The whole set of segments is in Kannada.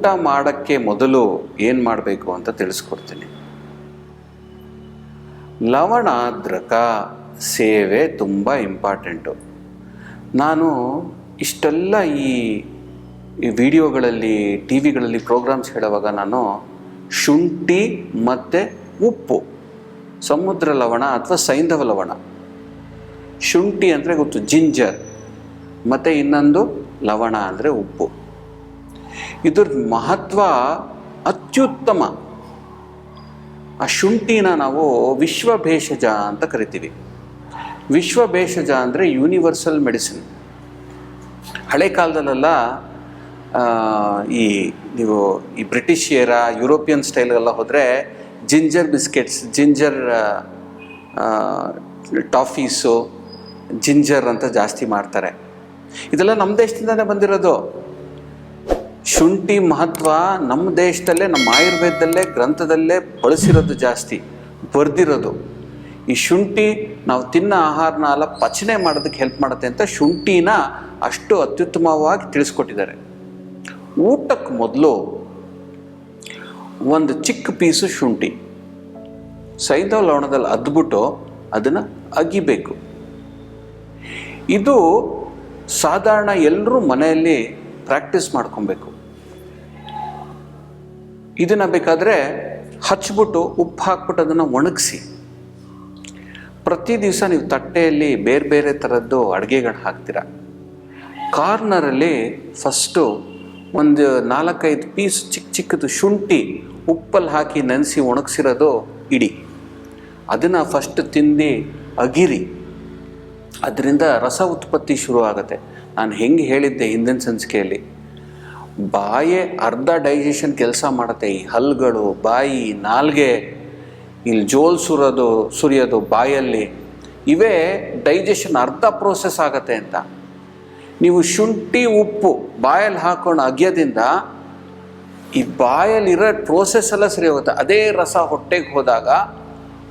ಊಟ ಮಾಡೋಕ್ಕೆ ಮೊದಲು ಏನು ಮಾಡಬೇಕು ಅಂತ ತಿಳಿಸ್ಕೊಡ್ತೀನಿ. ಲವಣಾದ್ರಕ ಸೇವೆ ತುಂಬ ಇಂಪಾರ್ಟೆಂಟು. ನಾನು ಇಷ್ಟೆಲ್ಲ ಈ ಈ ವಿಡಿಯೋಗಳಲ್ಲಿ ಟಿ ವಿಗಳಲ್ಲಿ ಪ್ರೋಗ್ರಾಮ್ಸ್ ಹೇಳುವಾಗ ನಾನು ಶುಂಠಿ ಮತ್ತು ಉಪ್ಪು, ಸಮುದ್ರ ಲವಣ ಅಥವಾ ಸೈಂಧವ ಲವಣ. ಶುಂಠಿ ಅಂದರೆ ಗೊತ್ತು, ಜಿಂಜರ್, ಮತ್ತು ಇನ್ನೊಂದು ಲವಣ ಅಂದರೆ ಉಪ್ಪು. ಇದ್ರ ಮಹತ್ವ ಅತ್ಯುತ್ತಮ. ಆ ಶುಂಠಿನ ನಾವು ವಿಶ್ವ ಭೇಷಜ ಅಂತ ಕರಿತೀವಿ. ವಿಶ್ವ ಭೇಷಜ ಅಂದರೆ ಯೂನಿವರ್ಸಲ್ ಮೆಡಿಸಿನ್ ಹಳೆ ಕಾಲದಲ್ಲೆಲ್ಲ ಈ ನೀವು ಈ ಬ್ರಿಟಿಷಿಯರ ಯುರೋಪಿಯನ್ ಸ್ಟೈಲ್ಗೆಲ್ಲ ಹೋದರೆ ginger biscuits, ginger toffees, ginger ಅಂತ ಜಾಸ್ತಿ ಮಾಡ್ತಾರೆ. ಇದೆಲ್ಲ ನಮ್ಮ ದೇಶದಿಂದಲೇ ಬಂದಿರೋದು. ಶುಂಠಿ ಮಹತ್ವ ನಮ್ಮ ದೇಶದಲ್ಲೇ, ನಮ್ಮ ಆಯುರ್ವೇದದಲ್ಲೇ, ಗ್ರಂಥದಲ್ಲೇ ಬಳಸಿರೋದು ಜಾಸ್ತಿ, ಬರೆದಿರೋದು. ಈ ಶುಂಠಿ ನಾವು ತಿನ್ನೋ ಆಹಾರನ ಅಲ್ಲ ಪಚನೆ ಮಾಡೋದಕ್ಕೆ ಹೆಲ್ಪ್ ಮಾಡುತ್ತೆ ಅಂತ ಶುಂಠಿನ ಅಷ್ಟು ಅತ್ಯುತ್ತಮವಾಗಿ ತಿಳಿಸ್ಕೊಟ್ಟಿದ್ದಾರೆ. ಊಟಕ್ಕೆ ಮೊದಲು ಒಂದು ಚಿಕ್ಕ ಪೀಸು ಶುಂಠಿ, ಸೈಂಧವ ಲವಣದಲ್ಲಿ ಅದ್ಬಿಟ್ಟು ಅದನ್ನು ಅಗಿಬೇಕು. ಇದು ಸಾಧಾರಣ ಎಲ್ಲರೂ ಮನೆಯಲ್ಲಿ ಪ್ರಾಕ್ಟೀಸ್ ಮಾಡ್ಕೊಬೇಕು. ಇದನ್ನು ಬೇಕಾದರೆ ಹಚ್ಬಿಟ್ಟು ಉಪ್ಪು ಹಾಕ್ಬಿಟ್ಟು ಅದನ್ನು ಒಣಗಿಸಿ. ಪ್ರತಿ ದಿವಸ ನೀವು ತಟ್ಟೆಯಲ್ಲಿ ಬೇರೆ ಬೇರೆ ಥರದ್ದು ಅಡುಗೆಗಳು ಹಾಕ್ತೀರ? ಕಾರ್ನರಲ್ಲಿ ಫಸ್ಟು ಒಂದು ನಾಲ್ಕೈದು ಪೀಸ್ ಚಿಕ್ಕ ಚಿಕ್ಕದು ಶುಂಠಿ ಉಪ್ಪಲ್ಲಿ ಹಾಕಿ ನೆನೆಸಿ ಒಣಗಿಸಿರೋದು ಇಡಿ. ಅದನ್ನು ಫಸ್ಟ್ ತಿಂದು ಅಗಿರಿ. ಅದರಿಂದ ರಸ ಉತ್ಪತ್ತಿ ಶುರು ಆಗುತ್ತೆ ನಾನು ಹೆಂಗೆ ಹೇಳಿದ್ದೆ ಹಿಂದಿನ ಸಂಚಿಕೆಯಲ್ಲಿ ಬಾಯೇ ಅರ್ಧ ಡೈಜೆಷನ್ ಕೆಲಸ ಮಾಡುತ್ತೆ. ಈ ಹಲ್ಗಳು, ಬಾಯಿ, ನಾಲ್ಗೆ, ಇಲ್ಲಿ ಜೋಲ್ ಸುರೋದು, ಸುರಿಯೋದು ಬಾಯಲ್ಲಿ. ಇವೇ ಡೈಜೆಷನ್ ಅರ್ಧ ಪ್ರೋಸೆಸ್ ಆಗತ್ತೆ ಅಂತ. ನೀವು ಶುಂಠಿ, ಉಪ್ಪು ಬಾಯಲ್ಲಿ ಹಾಕೊಂಡು ಅಗ್ಯದಿಂದ ಈ ಬಾಯಲ್ಲಿರೋ ಪ್ರೋಸೆಸ್ ಎಲ್ಲ ಸರಿ ಹೋಗುತ್ತೆ. ಅದೇ ರಸ ಹೊಟ್ಟೆಗೆ ಹೋದಾಗ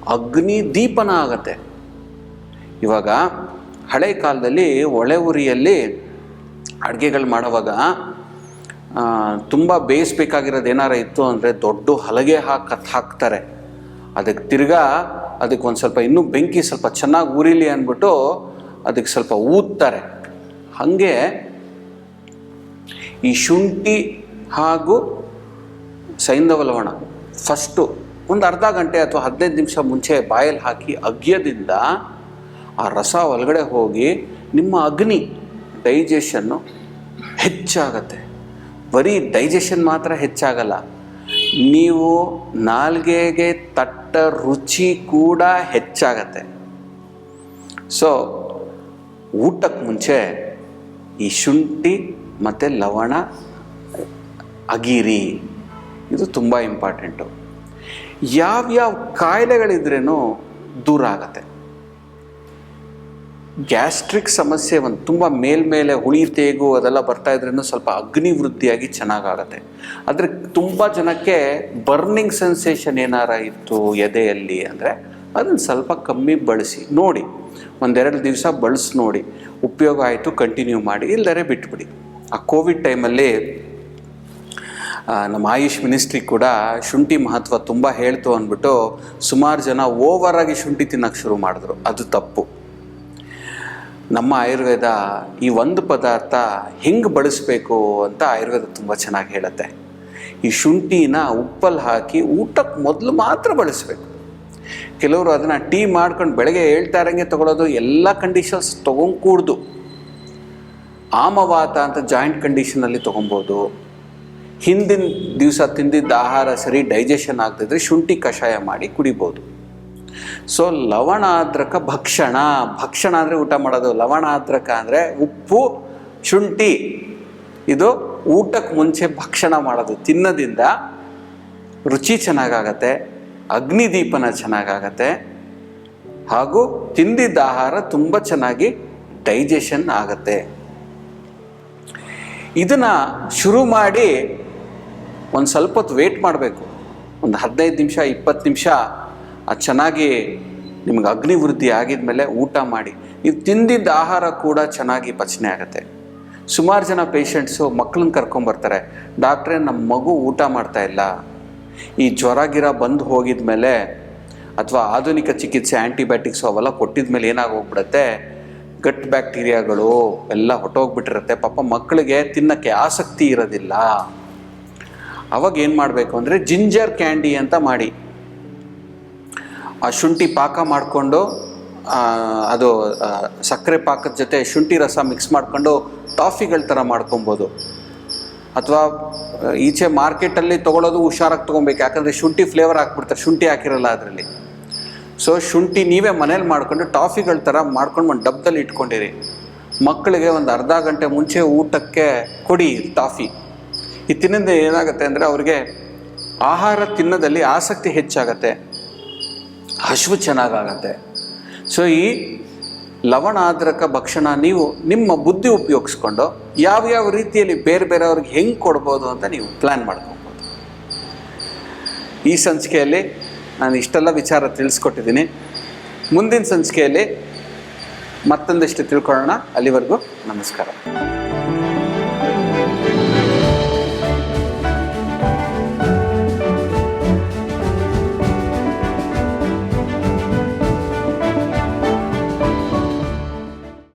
ಅಗ್ನಿ ದೀಪನ ಆಗತ್ತೆ. ಇವಾಗ ಹಳೆ ಕಾಲದಲ್ಲಿ ಒಳೆ ಉರಿಯಲ್ಲಿ ಅಡುಗೆಗಳು ಮಾಡುವಾಗ ತುಂಬ ಬೇಯಿಸ್ಬೇಕಾಗಿರೋದು ಏನಾರ ಇತ್ತು ಅಂದರೆ ದೊಡ್ಡ ಹಲಗೆ ಹಾಕಿ ಹಾಕ್ತಾರೆ. ಅದಕ್ಕೆ ತಿರ್ಗಾ ಅದಕ್ಕೆ ಒಂದು ಸ್ವಲ್ಪ ಇನ್ನೂ ಬೆಂಕಿ ಸ್ವಲ್ಪ ಚೆನ್ನಾಗಿ ಉರಿಲಿ ಅಂದ್ಬಿಟ್ಟು ಅದಕ್ಕೆ ಸ್ವಲ್ಪ ಊದ್ತಾರೆ. ಹಾಗೆ ಈ ಶುಂಠಿ ಹಾಗೂ ಸೈಂಧವ ಲವಣ ಫಸ್ಟು ಒಂದು ಅರ್ಧ ಗಂಟೆ ಅಥವಾ ಹದಿನೈದು ನಿಮಿಷ ಮುಂಚೆ ಬಾಯಲ್ಲಿ ಹಾಕಿ ಅಗ್ಯದಿಂದ ಆ ರಸ ಒಳಗಡೆ ಹೋಗಿ ನಿಮ್ಮ ಅಗ್ನಿ ಡೈಜೆಷನ್ನು ಹೆಚ್ಚಾಗತ್ತೆ. ಬರೀ ಡೈಜೆಷನ್ ಮಾತ್ರ ಹೆಚ್ಚಾಗಲ್ಲ. ನೀವು ನಾಲ್ಗೆಗೆ ತಟ್ಟ ರುಚಿ ಕೂಡ ಹೆಚ್ಚಾಗತ್ತೆ. ಸೊ ಊಟಕ್ಕೆ ಮುಂಚೆ ಈ ಶುಂಠಿ ಮತ್ತು ಲವಣ, ಅಗಿರಿ, ಇದು ತುಂಬ ಇಂಪಾರ್ಟೆಂಟು ಯಾವ್ಯಾವ ಕಾಯಿಲೆಗಳಿದ್ರೇ ದೂರ ಆಗತ್ತೆ. ಗ್ಯಾಸ್ಟ್ರಿಕ್ ಸಮಸ್ಯೆ ಒಂದು ತುಂಬ ಮೇಲ್ಮೇಲೆ ಹುಳಿ ತೇಗು ಅದೆಲ್ಲ ಬರ್ತಾ ಇದ್ರೂ ಸ್ವಲ್ಪ ಅಗ್ನಿ ವೃದ್ಧಿಯಾಗಿ ಚೆನ್ನಾಗಾಗತ್ತೆ. ಆದರೆ ತುಂಬ ಜನಕ್ಕೆ ಬರ್ನಿಂಗ್ ಸೆನ್ಸೇಷನ್ ಏನಾರ ಇತ್ತು ಎದೆಯಲ್ಲಿ ಅಂದರೆ ಅದನ್ನು ಸ್ವಲ್ಪ ಕಮ್ಮಿ ಬಳಸಿ, ನೋಡಿ. ಒಂದೆರಡು ದಿವಸ ಬಳಸಿ ನೋಡಿ. ಉಪಯೋಗ ಆಯಿತು ಕಂಟಿನ್ಯೂ ಮಾಡಿ ಇಲ್ಲದರೆ ಬಿಟ್ಬಿಡಿ. ಆ ಕೋವಿಡ್ ಟೈಮಲ್ಲಿ ನಮ್ಮ ಆಯುಷ್ ಮಿನಿಸ್ಟ್ರಿ ಕೂಡ ಶುಂಠಿ ಮಹತ್ವ ತುಂಬ ಹೇಳ್ತು ಅಂದ್ಬಿಟ್ಟು ಸುಮಾರು ಜನ ಓವರಾಗಿ ಶುಂಠಿ ತಿನ್ನೋಕ್ಕೆ ಶುರು ಮಾಡಿದ್ರು. ಅದು ತಪ್ಪು. ನಮ್ಮ ಆಯುರ್ವೇದ ಈ ಒಂದು ಪದಾರ್ಥ ಹೆಂಗೆ ಬಳಸಬೇಕು ಅಂತ ಆಯುರ್ವೇದ ತುಂಬ ಚೆನ್ನಾಗಿ ಹೇಳುತ್ತೆ. ಈ ಶುಂಠಿನ ಉಪ್ಪಲ್ಲಿ ಹಾಕಿ ಊಟಕ್ಕೆ ಮೊದಲು ಮಾತ್ರ ಬಳಸಬೇಕು. ಕೆಲವರು ಅದನ್ನು ಟೀ ಮಾಡ್ಕೊಂಡು ಬೆಳಗ್ಗೆ ಹೇಳ್ತಾ ಇರೋಂಗೆ ತೊಗೊಳೋದು, ಎಲ್ಲ ಕಂಡೀಷನ್ಸ್ ತೊಗೊಂಡ್ಕೂಡ್ದು. ಆಮವಾತ ಅಂತ ಜಾಯಿಂಟ್ ಕಂಡೀಷನಲ್ಲಿ ತೊಗೊಬೋದು. ಹಿಂದಿನ ದಿವಸ ತಿಂದಿದ್ದ ಆಹಾರ ಸರಿ ಡೈಜೆಷನ್ ಆಗ್ತಿದ್ರೆ ಶುಂಠಿ ಕಷಾಯ ಮಾಡಿ ಕುಡಿಬೋದು. ಸೊ ಲವಣಾದ್ರಕ ಭಕ್ಷಣ. ಭಕ್ಷಣ ಅಂದರೆ ಊಟ ಮಾಡೋದು. ಲವಣಾದ್ರಕ ಅಂದರೆ ಉಪ್ಪು, ಶುಂಠಿ. ಇದು ಊಟಕ್ಕೆ ಮುಂಚೆ ಭಕ್ಷಣ ಮಾಡೋದು. ತಿನ್ನೋದಿಂದ ರುಚಿ ಚೆನ್ನಾಗಾಗತ್ತೆ, ಅಗ್ನಿದೀಪನ ಚೆನ್ನಾಗಾಗತ್ತೆ, ಹಾಗೂ ತಿಂದಿದ್ದ ಆಹಾರ ತುಂಬ ಚೆನ್ನಾಗಿ ಡೈಜೆಷನ್ ಆಗತ್ತೆ. ಇದನ್ನು ಶುರು ಮಾಡಿ ಒಂದು ಸ್ವಲ್ಪ ಹೊತ್ತು ವೇಟ್ ಮಾಡಬೇಕು. ಒಂದು ಹದಿನೈದು ನಿಮಿಷ, ಇಪ್ಪತ್ತು ನಿಮಿಷ ಅದು ಚೆನ್ನಾಗಿ ನಿಮ್ಗೆ ಅಗ್ನಿವೃದ್ಧಿ ಆಗಿದ ಮೇಲೆ ಊಟ ಮಾಡಿ. ನೀವು ತಿಂದಿದ್ದ ಆಹಾರ ಕೂಡ ಚೆನ್ನಾಗಿ ಪಚನೆ ಆಗುತ್ತೆ. ಸುಮಾರು ಜನ ಪೇಷಂಟ್ಸು ಮಕ್ಕಳನ್ನ ಕರ್ಕೊಂಬರ್ತಾರೆ ಡಾಕ್ಟ್ರೇ ನಮ್ಮ ಮಗು ಊಟ ಮಾಡ್ತಾ ಇಲ್ಲ. ಈ ಜ್ವರ ಗಿರ ಬಂದು ಹೋಗಿದ ಮೇಲೆ ಅಥವಾ ಆಧುನಿಕ ಚಿಕಿತ್ಸೆ ಆ್ಯಂಟಿಬಯೋಟಿಕ್ಸು ಅವೆಲ್ಲ ಕೊಟ್ಟಿದ ಮೇಲೆ ಏನಾಗೋಗ್ಬಿಡುತ್ತೆ? ಗಟ್ ಬ್ಯಾಕ್ಟೀರಿಯಾಗಳು ಎಲ್ಲ ಹೊಟ್ಟೋಗ್ಬಿಟ್ಟಿರುತ್ತೆ ಪಾಪ ಮಕ್ಕಳಿಗೆ ತಿನ್ನಕ್ಕೆ ಆಸಕ್ತಿ ಇರೋದಿಲ್ಲ. ಅವಾಗ ಏನು ಮಾಡಬೇಕು ಅಂದರೆ ಜಿಂಜರ್ ಕ್ಯಾಂಡಿ ಅಂತ ಮಾಡಿ. ಆ ಶುಂಠಿ ಪಾಕ ಮಾಡಿಕೊಂಡು ಅದು ಸಕ್ಕರೆ ಪಾಕದ ಜೊತೆ ಶುಂಠಿ ರಸ ಮಿಕ್ಸ್ ಮಾಡಿಕೊಂಡು ಟಾಫಿಗಳ ಥರ ಮಾಡ್ಕೊಬೋದು. ಅಥವಾ, ಈಚೆ ಮಾರ್ಕೆಟಲ್ಲಿ ತೊಗೊಳೋದು ಹುಷಾರಾಗಿ ತೊಗೊಬೇಕು. ಯಾಕಂದರೆ ಶುಂಠಿ ಫ್ಲೇವರ್ ಹಾಕ್ಬಿಡ್ತಾರೆ ಶುಂಠಿ ಹಾಕಿರಲ್ಲ ಅದರಲ್ಲಿ. ಸೊ ಶುಂಠಿ ನೀವೇ ಮನೇಲಿ ಮಾಡ್ಕೊಂಡು ಟಾಫಿಗಳ ಥರ ಮಾಡ್ಕೊಂಡು ಒಂದು ಡಬ್ಬದಲ್ಲಿ ಇಟ್ಕೊಂಡಿರಿ. ಮಕ್ಕಳಿಗೆ ಒಂದು ಅರ್ಧ ಗಂಟೆ ಮುಂಚೆ ಊಟಕ್ಕೆ ಕೊಡಿ ಟಾಫಿ ಈ ತಿನ್ನೋದು ಏನಾಗುತ್ತೆ ಅಂದರೆ ಅವ್ರಿಗೆ ಆಹಾರ ತಿನ್ನೋದಲ್ಲಿ ಆಸಕ್ತಿ ಹೆಚ್ಚಾಗತ್ತೆ. ಹಸಿವು ಚೆನ್ನಾಗಾಗತ್ತೆ. ಸೊ ಈ ಲವಣಾದ್ರಕ ಭಕ್ಷಣ ನೀವು ನಿಮ್ಮ ಬುದ್ಧಿ ಉಪಯೋಗಿಸ್ಕೊಂಡು ಯಾವ್ಯಾವ ರೀತಿಯಲ್ಲಿ ಬೇರೆ ಬೇರೆಯವ್ರಿಗೆ ಹೆಂಗೆ ಕೊಡ್ಬೋದು ಅಂತ ನೀವು ಪ್ಲ್ಯಾನ್ ಮಾಡ್ಕೊಬೋದು. ಈ ಸಂಚಿಕೆಯಲ್ಲಿ ನಾನು ಇಷ್ಟೆಲ್ಲ ವಿಚಾರ ತಿಳಿಸ್ಕೊಟ್ಟಿದ್ದೀನಿ. ಮುಂದಿನ ಸಂಚಿಕೆಯಲ್ಲಿ ಮತ್ತೊಂದಿಷ್ಟು ತಿಳ್ಕೊಳ್ಳೋಣ. ಅಲ್ಲಿವರೆಗೂ ನಮಸ್ಕಾರ.